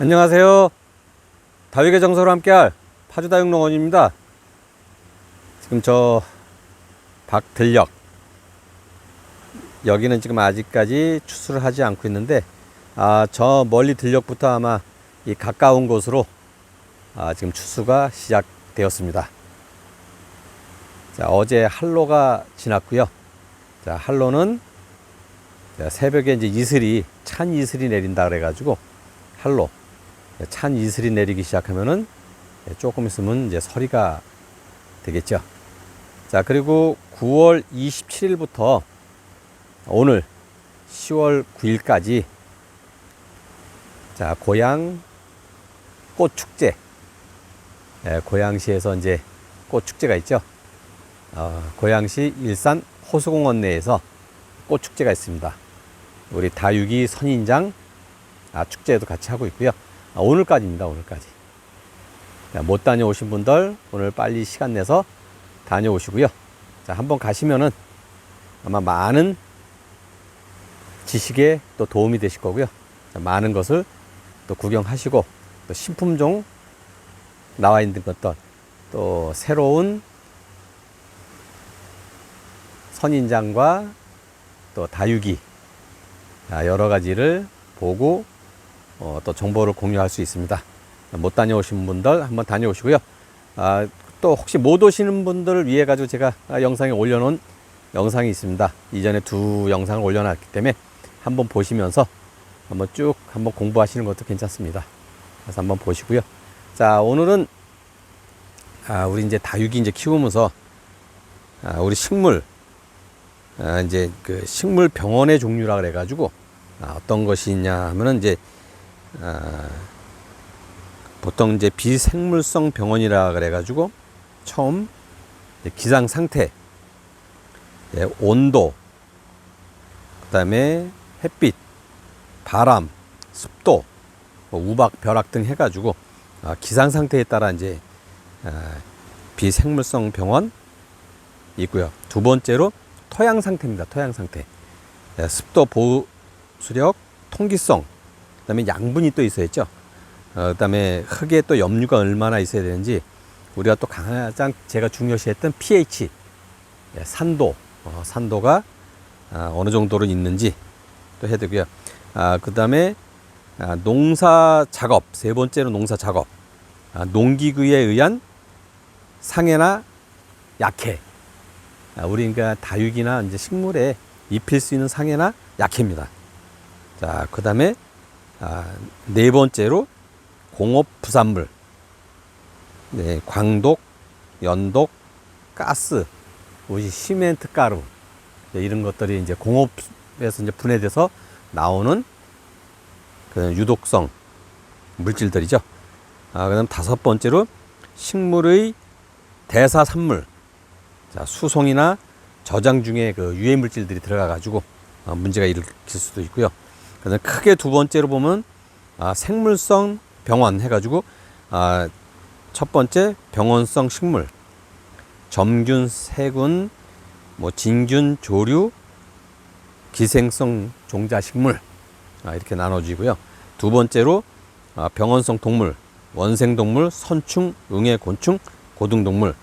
안녕하세요. 다육의 정서로 함께할 파주다육농원입니다. 지금 저 박들력 여기는 지금 아직까지 추수를 하지 않고 있는데 아, 저 멀리 들력부터 아마 이 가까운 곳으로 아, 지금 추수가 시작되었습니다. 자, 어제 한로가 지났고요. 자, 한로는 자, 새벽에 이제 이슬이 찬 이슬이 내린다 그래 가지고 한로 찬 이슬이 내리기 시작하면은 조금 있으면 이제 서리가 되겠죠. 자, 그리고 9월 27일부터 오늘 10월 9일까지 자, 고향 꽃 축제. 예, 고양시에서 이제 꽃 축제가 있죠. 어, 고양시 일산 호수공원 내에서 꽃 축제가 있습니다. 우리 다육이 선인장 아, 축제에도 같이 하고 있고요. 아, 오늘까지입니다. 오늘까지. 자, 못 다녀오신 분들 오늘 빨리 시간 내서 다녀오시고요. 자, 한번 가시면은 아마 많은 지식에 또 도움이 되실 거고요. 자, 많은 것을 또 구경하시고 또 신품종 나와 있는 것들 또 새로운 선인장과 또 다육이 아, 여러 가지를 보고 어, 또 정보를 공유할 수 있습니다. 못 다녀오신 분들 한번 다녀오시고요. 아, 또 혹시 못 오시는 분들을 위해 가지고 제가 아, 영상에 올려놓은 영상이 있습니다. 이전에 두 영상을 올려놨기 때문에 한번 보시면서 한번 쭉 한번 공부하시는 것도 괜찮습니다. 그래서 한번 보시고요. 자, 오늘은 아, 우리 이제 다육이 이제 키우면서 아, 우리 식물 아, 이제 그 식물 병원의 종류라 그래가지고 아, 어떤 것이 있냐 하면은 이제 아, 보통 이제 비생물성 병원이라 그래가지고 처음 기상 상태, 예, 온도, 그다음에 햇빛, 바람, 습도, 뭐 우박, 벼락 등 해가지고 아, 기상 상태에 따라 이제 아, 비생물성 병원 있고요. 두 번째로 토양 상태입니다. 토양 상태. 예, 습도 보수력, 통기성, 그다음에 양분이 또 있어야죠. 어, 그다음에 흙에 또 염류가 얼마나 있어야 되는지 우리가 또 가장 제가 중요시했던 pH, 예, 산도, 어, 산도가 아, 어느 정도로 있는지 또 해두고요. 아, 그다음에 아, 농사 작업 세 번째로 농사 작업 아, 농기구에 의한 상해나 약해 아, 우리 그러니까 다육이나 이제 식물에 입힐 수 있는 상해나 약해입니다. 자, 그 다음에 아, 네 번째로 공업 부산물, 네, 광독, 연독, 가스, 우리 시멘트 가루 네, 이런 것들이 이제 공업에서 이제 분해돼서 나오는 그 유독성 물질들이죠. 아, 그다음 다섯 번째로 식물의 대사 산물, 자, 수송이나 저장 중에 그 유해 물질들이 들어가 가지고 어, 문제가 일으킬 수도 있고요. 그다음 크게 두 번째로 보면 아, 생물성 병원 해가지고 아, 첫 번째 병원성 식물, 점균, 세균, 뭐 진균, 조류, 기생성 종자 식물 아, 이렇게 나눠지고요. 두 번째로 아, 병원성 동물, 원생 동물, 선충, 응애 곤충, 고등 동물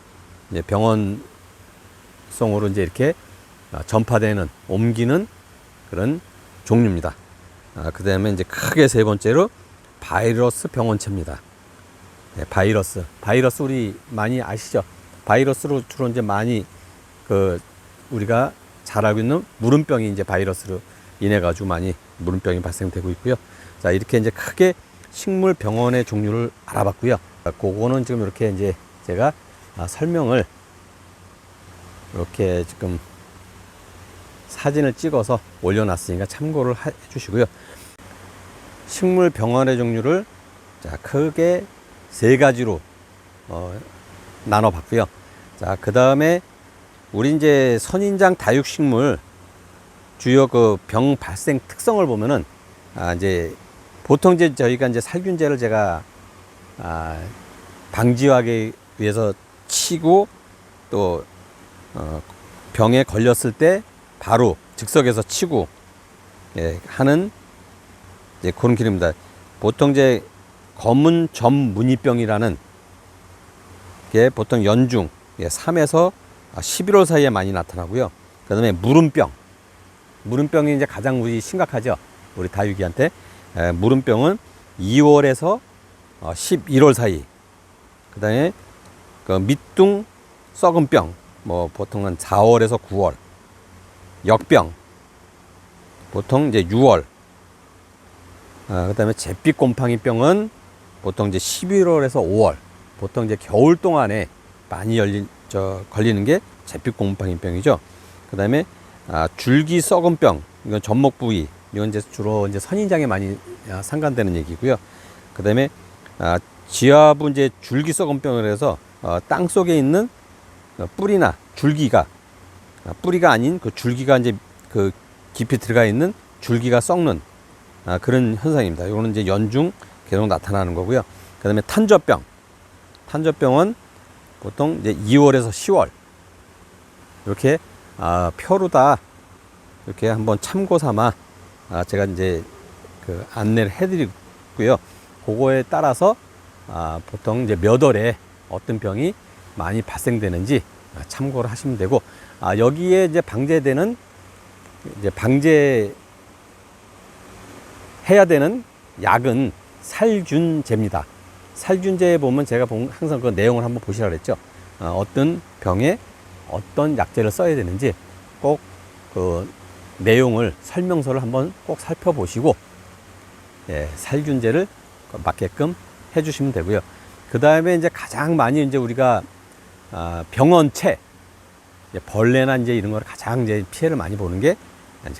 이제 병원성으로 이제 이렇게 아, 전파되는 옮기는 그런 종류입니다. 아, 그 다음에 이제 크게 세 번째로 바이러스 병원체입니다. 네, 바이러스. 바이러스 우리 많이 아시죠? 바이러스로 주로 이제 많이 그 우리가 잘 알고 있는 물음병이 이제 바이러스로 인해 가지고 많이 물음병이 발생되고 있고요. 자, 이렇게 이제 크게 식물 병원의 종류를 알아봤고요. 그거는 지금 이렇게 이제 제가 아, 설명을 이렇게 지금 사진을 찍어서 올려놨으니까 참고를 해 주시고요. 식물 병원의 종류를 자, 크게 세 가지로 어, 나눠봤고요. 자, 그 다음에 우리 이제 선인장 다육식물 주요 그 병 발생 특성을 보면은 아, 이제 보통 이제 저희가 이제 살균제를 제가 아, 방지하기 위해서 치고 또 어, 병에 걸렸을 때 바로 즉석에서 치고 예, 하는 이제 그런 기름입니다. 보통 이제 검은 점 무늬병이라는 게 보통 연중 예, 3에서 11월 사이에 많이 나타나고요. 그 다음에 무름병. 무름병이 이제 가장 우리 심각하죠. 우리 다육이한테 에, 무름병은 2월에서 어, 11월 사이. 그다음에 그 밑둥 썩은 병. 뭐 보통은 4월에서 9월. 역병. 보통 이제 6월. 아, 그다음에 잿빛 곰팡이병은 보통 이제 11월에서 5월. 보통 이제 겨울 동안에 많이 열린 저 걸리는 게 잿빛 곰팡이병이죠. 그다음에 아, 줄기 썩은병 이건 젖목 부위 이건 이제 주로 이제 선인장에 많이 아, 상관되는 얘기고요. 그다음에 아, 지하부 이제 줄기 썩은병을 해서 어, 땅 속에 있는 어, 뿌리나 줄기가 아, 뿌리가 아닌 그 줄기가 이제 그 깊이 들어가 있는 줄기가 썩는 아, 그런 현상입니다. 이거는 이제 연중 계속 나타나는 거고요. 그 다음에 탄저병 탄저병은 보통 이제 2월에서 10월 이렇게 아, 표로다 이렇게 한번 참고 삼아 아, 제가 이제 그 안내를 해드리고요. 그거에 따라서 아, 보통 이제 몇 월에 어떤 병이 많이 발생되는지 아, 참고를 하시면 되고 아, 여기에 이제 방제되는 이제 방제 해야 되는 약은 살균제입니다. 살균제에 보면 제가 본- 항상 그 내용을 한번 보시라 그랬죠. 어, 어떤 병에 어떤 약제를 써야 되는지 꼭 그 내용을 설명서를 한번 꼭 살펴보시고 예, 살균제를 맞게끔 해주시면 되고요. 그 다음에 이제 가장 많이 이제 우리가 아, 병원체 벌레나 이제 이런 걸 가장 이제 피해를 많이 보는 게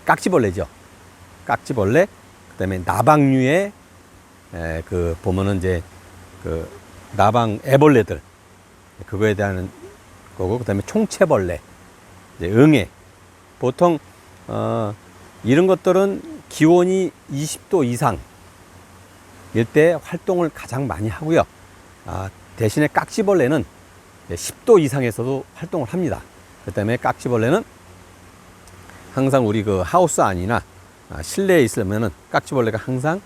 깍지벌레죠. 깍지벌레, 그 다음에 나방류의 에, 그 보면은 이제 그 나방 애벌레들 그거에 대한 거고 그다음에 총체벌레, 이제 응애 보통 어 이런 것들은 기온이 20도 이상 일때 활동을 가장 많이 하고요. 아, 대신에 깍지벌레는 10도 이상에서도 활동을 합니다. 그 때문에 깍지벌레는 항상 우리 그 하우스 안이나 아, 실내에 있으면은 깍지벌레가 항상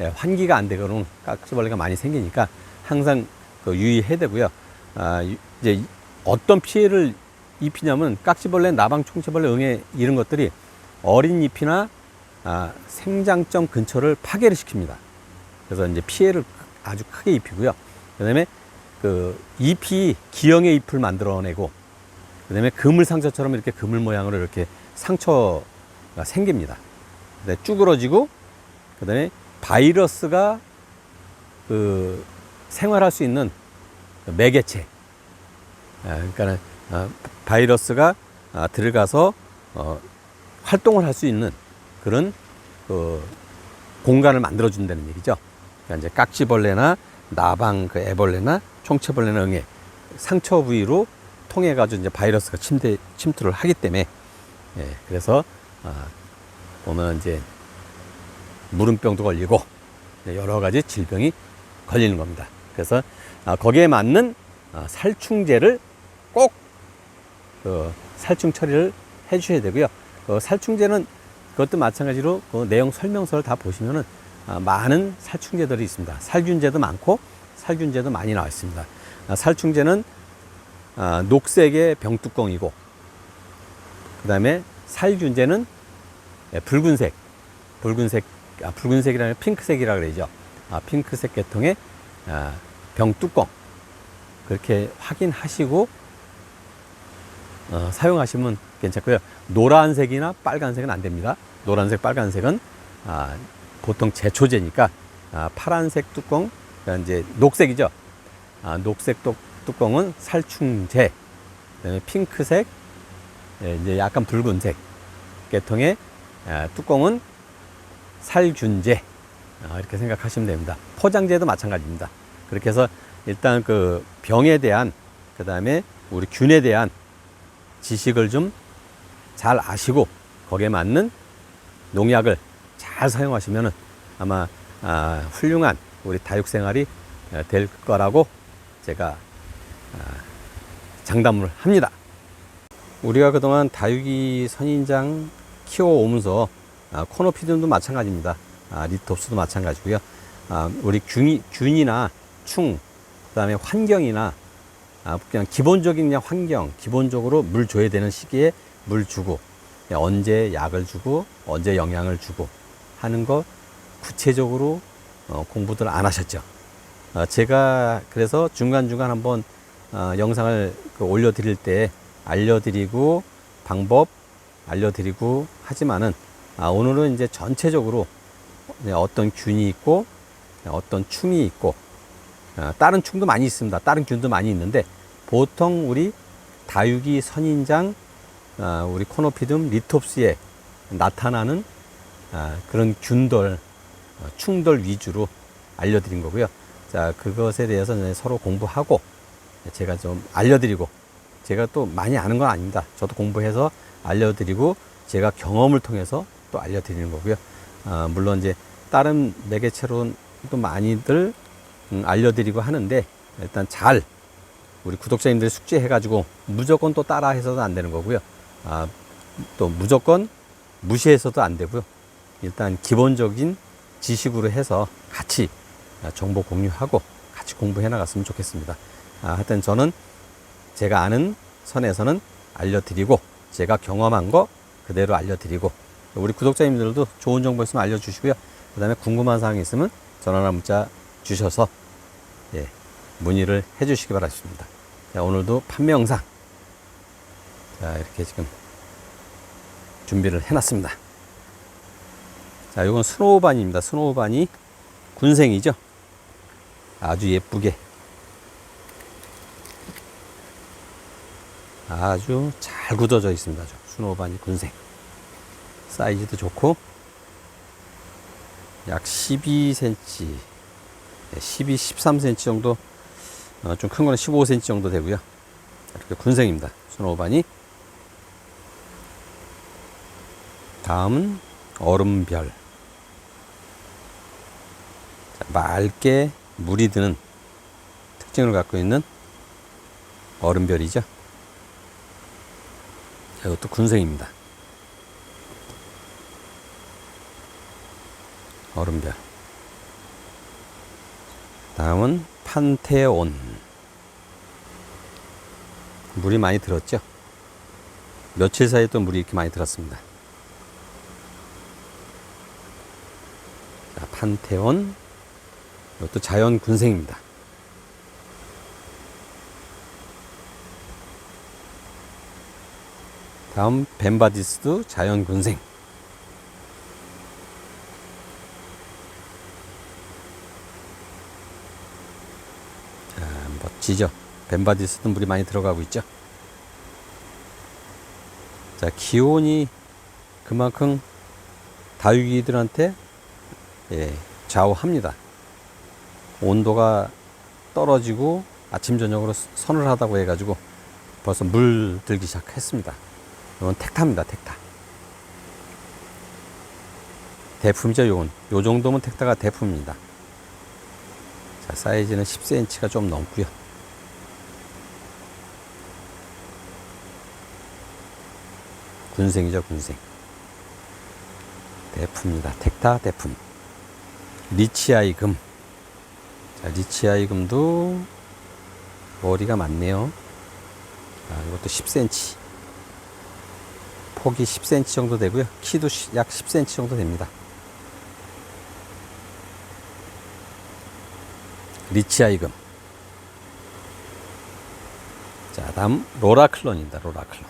예, 환기가 안 되거나 깍지벌레가 많이 생기니까 항상 그 유의해야 되고요. 아, 유- 이제 이- 어떤 피해를 입히냐면 깍지벌레, 나방, 총체벌레, 응애 이런 것들이 어린 잎이나 아, 생장점 근처를 파괴를 시킵니다. 그래서 이제 피해를 아주 크게 입히고요. 그다음에 그 잎이 기형의 잎을 만들어내고 그 다음에 그물 상처처럼 이렇게 그물 모양으로 이렇게 상처가 생깁니다. 쭈그러지고 그 다음에 바이러스가 그 생활할 수 있는 그 매개체. 아, 그러니까는 아, 바이러스가 아, 들어가서 어, 활동을 할 수 있는 그런 그 공간을 만들어 준다는 얘기죠. 그러니까 이제 깍지벌레나 나방 그 애벌레나 총체벌레나 응애 상처 부위로 통해 가지고 이제 바이러스가 침대 침투를 하기 때문에 예, 그래서 아, 보면 이제 무름병도 걸리고 여러 가지 질병이 걸리는 겁니다. 그래서 아, 거기에 맞는 아, 살충제를 꼭 그 살충 처리를 해주셔야 되고요. 그 살충제는 그것도 마찬가지로 그 내용 설명서를 다 보시면은 아, 많은 살충제들이 있습니다. 살균제도 많고 살균제도 많이 나와 있습니다. 아, 살충제는 아, 녹색의 병뚜껑이고 그 다음에 살균제는 예, 붉은색, 붉은색, 아, 붉은색이라는 핑크색이라 그러죠. 아, 핑크색 계통의 아, 병뚜껑 그렇게 확인하시고 어, 사용하시면 괜찮고요. 노란색이나 빨간색은 안 됩니다. 노란색, 빨간색은 아, 보통 제초제니까 아, 파란색 뚜껑, 이제 녹색이죠. 아, 녹색 뚜, 뚜껑은 살충제, 핑크색, 예, 이제 약간 붉은색 계통의 아, 뚜껑은 살균제 아, 이렇게 생각하시면 됩니다. 포장재도 마찬가지입니다. 그렇게 해서 일단 그 병에 대한 그 다음에 우리 균에 대한 지식을 좀 잘 아시고 거기에 맞는 농약을 잘 사용하시면은 아마 아, 훌륭한 우리 다육 생활이 어, 될 거라고 제가 아, 장담을 합니다. 우리가 그동안 다육이 선인장 키워오면서 아, 코노피즘도 마찬가지입니다. 아, 리톱스도 마찬가지고요. 아, 우리 균이, 균이나 충, 그 다음에 환경이나 아, 그냥 기본적인 그냥 환경, 기본적으로 물 줘야 되는 시기에 물 주고 언제 약을 주고 언제 영양을 주고 하는 거 구체적으로 어, 공부들 안 하셨죠. 어, 제가 그래서 중간중간 한번 어, 영상을 그 올려드릴 때 알려드리고 방법 알려드리고 하지만은 아, 오늘은 이제 전체적으로 네, 어떤 균이 있고 네, 어떤 충이 있고 어, 다른 충도 많이 있습니다. 다른 균도 많이 있는데 보통 우리 다육이 선인장 어, 우리 코노피듬 리톱스에 나타나는 아, 그런 균들 어, 충돌 위주로 알려드린 거고요. 자, 그것에 대해서 서로 공부하고 제가 좀 알려드리고 제가 또 많이 아는 건 아닙니다. 저도 공부해서 알려드리고 제가 경험을 통해서 또 알려드리는 거고요. 아, 물론 이제 다른 매개체로는 또 많이들 음, 알려드리고 하는데 일단 잘 우리 구독자님들 숙지해가지고 무조건 또 따라해서도 안 되는 거고요. 아, 또 무조건 무시해서도 안 되고요. 일단 기본적인 지식으로 해서 같이 정보 공유하고 같이 공부해 나갔으면 좋겠습니다. 아, 하여튼 저는 제가 아는 선에서는 알려드리고 제가 경험한 거 그대로 알려드리고 우리 구독자님들도 좋은 정보 있으면 알려주시고요. 그 다음에 궁금한 사항이 있으면 전화나 문자 주셔서 예, 문의를 해주시기 바라겠습니다. 자, 오늘도 판매 영상 자, 이렇게 지금 준비를 해놨습니다. 자, 이건 스노우반입니다. 스노우반이 군생이죠. 아주 예쁘게 아주 잘 굳어져 있습니다. 저 스노우반이 군생 사이즈도 좋고 약 12cm, 12, 13cm 정도 어, 좀큰 거는 15cm 정도 되고요. 이렇게 군생입니다. 스노우반이 다음은 얼음별 자, 맑게 물이 드는 특징을 갖고 있는 얼음별이죠. 자, 이것도 군생입니다. 얼음별. 다음은 판테온. 물이 많이 들었죠? 며칠 사이에 또 물이 이렇게 많이 들었습니다. 자, 판테온. 이것도 자연 군생입니다. 다음 벤바디스도 자연 군생. 자, 멋지죠? 벤바디스도 물이 많이 들어가고 있죠? 자, 기온이 그만큼 다육이들한테 예, 좌우합니다. 온도가 떨어지고 아침 저녁으로 선을 하다고 해가지고 벌써 물 들기 시작했습니다. 이건 택타입니다. 택타. 대품이죠. 이건 요 정도면 택타가 대품입니다. 자, 사이즈는 10cm가 좀 넘고요. 군생이죠, 군생. 대품입니다. 택타 대품. 리치아이 금. 자, 리치아이 금도 머리가 많네요. 아, 이것도 10cm. 폭이 10cm 정도 되고요. 키도 약 10cm 정도 됩니다. 리치아이금. 자, 다음 로라클론입니다. 로라클론.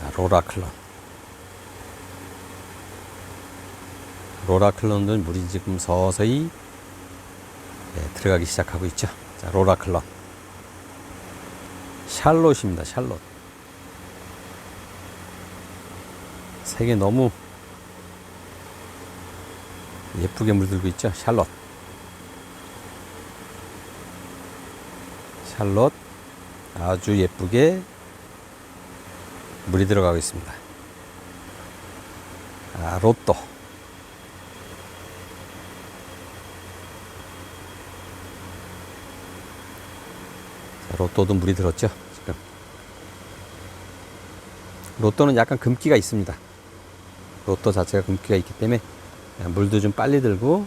자, 로라클론. 로라클론은 물이 지금 서서히 네, 들어가기 시작하고 있죠. 자, 로라클론. 샬롯입니다. 샬롯. 색이 너무 예쁘게 물들고 있죠. 샬롯. 샬롯 아주 예쁘게 물이 들어가고 있습니다. 아, 로또. 로또도 물이 들었죠. 지금. 로또는 약간 금기가 있습니다. 로또 자체가 금기가 있기 때문에 물도 좀 빨리 들고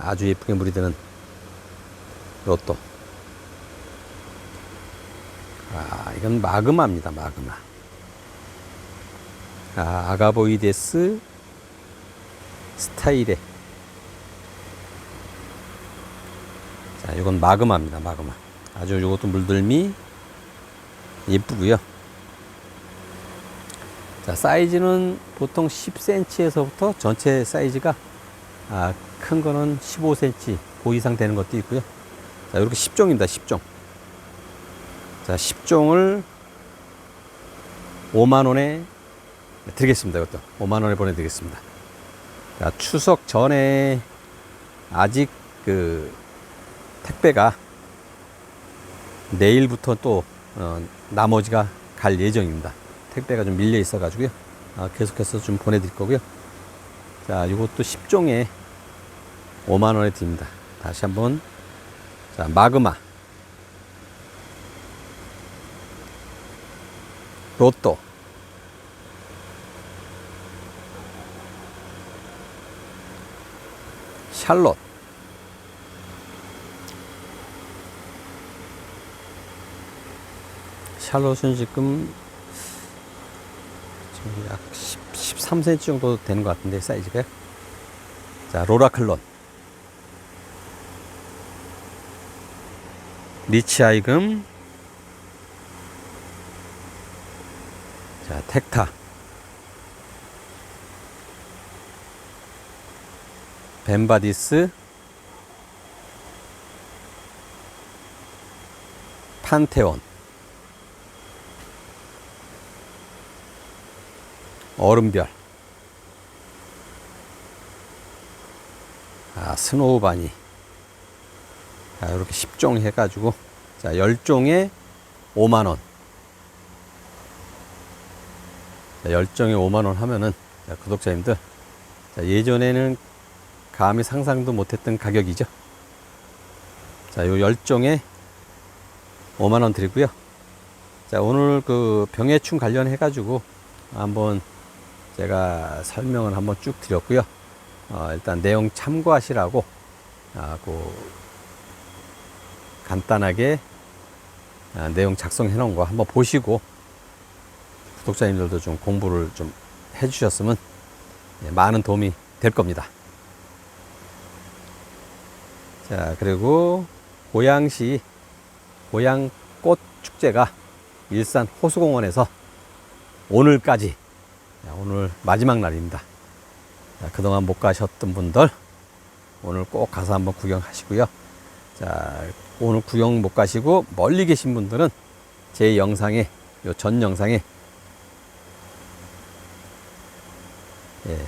아주 예쁘게 물이 드는 로또. 아, 이건 마그마입니다. 마그마. 아, 아가보이데스 스타일의 자, 이건 마그마입니다. 마그마. 아주 이것도 물들미 예쁘고요. 자, 사이즈는 보통 10cm에서부터 전체 사이즈가 아, 큰 거는 15cm 그 이상 되는 것도 있고요. 자, 이렇게 10종입니다. 10종. 자, 10종을 5만 원에 드리겠습니다. 이것도 5만 원에 보내드리겠습니다. 자, 추석 전에 아직 그 택배가 내일부터 또 어, 나머지가 갈 예정입니다. 택배가 좀 밀려 있어 가지고요. 아, 계속해서 좀 보내드릴 거고요. 자, 이것도 10종에 5만 원에 드립니다. 다시 한번 자, 마그마 로또 샬롯 샬롯은 지금 약 10, 13cm 정도 되는 것 같은데 사이즈가요. 자 로라클론. 리치아이금. 자 텍타. 벤바디스. 판테온 얼음별 아 스노우 바니. 자 이렇게 10종 해가지고 자 10종에 5만원. 자, 10종에 5만원 하면은 자, 구독자님들 자, 예전에는 감히 상상도 못했던 가격이죠. 자 요 10종에 5만원 드리고요. 자 오늘 그 병해충 관련해 가지고 한번 제가 설명을 한번 쭉 드렸고요 어, 일단 내용 참고하시라고 아, 그 간단하게 아, 내용 작성해 놓은 거 한번 보시고 구독자님들도 좀 공부를 좀 해주셨으면 예, 많은 도움이 될 겁니다. 자, 그리고 고양시 고양꽃 축제가 일산 호수공원에서 오늘까지 자, 오늘 마지막 날입니다. 자, 그동안 못 가셨던 분들 오늘 꼭 가서 한번 구경하시고요. 자, 오늘 구경 못 가시고 멀리 계신 분들은 제 영상에 요 전 영상에 예,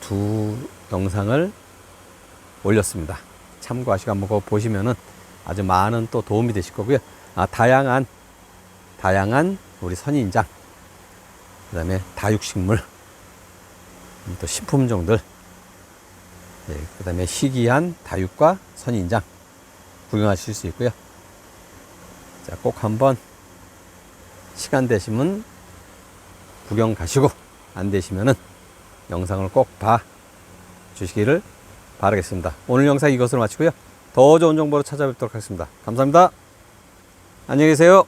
두 영상을 올렸습니다. 참고하시고 한번 그거 보시면은 아주 많은 또 도움이 되실 거고요. 아, 다양한 다양한 우리 선인장 그 다음에 다육식물 음, 또 식품종들 예, 그 다음에 희귀한 다육과 선인장 구경하실 수 있고요. 자, 꼭 한번 시간 되시면 구경 가시고 안 되시면은 영상을 꼭 봐 주시기를 바라겠습니다. 오늘 영상 이것으로 마치고요. 더 좋은 정보로 찾아뵙도록 하겠습니다. 감사합니다. 안녕히 계세요.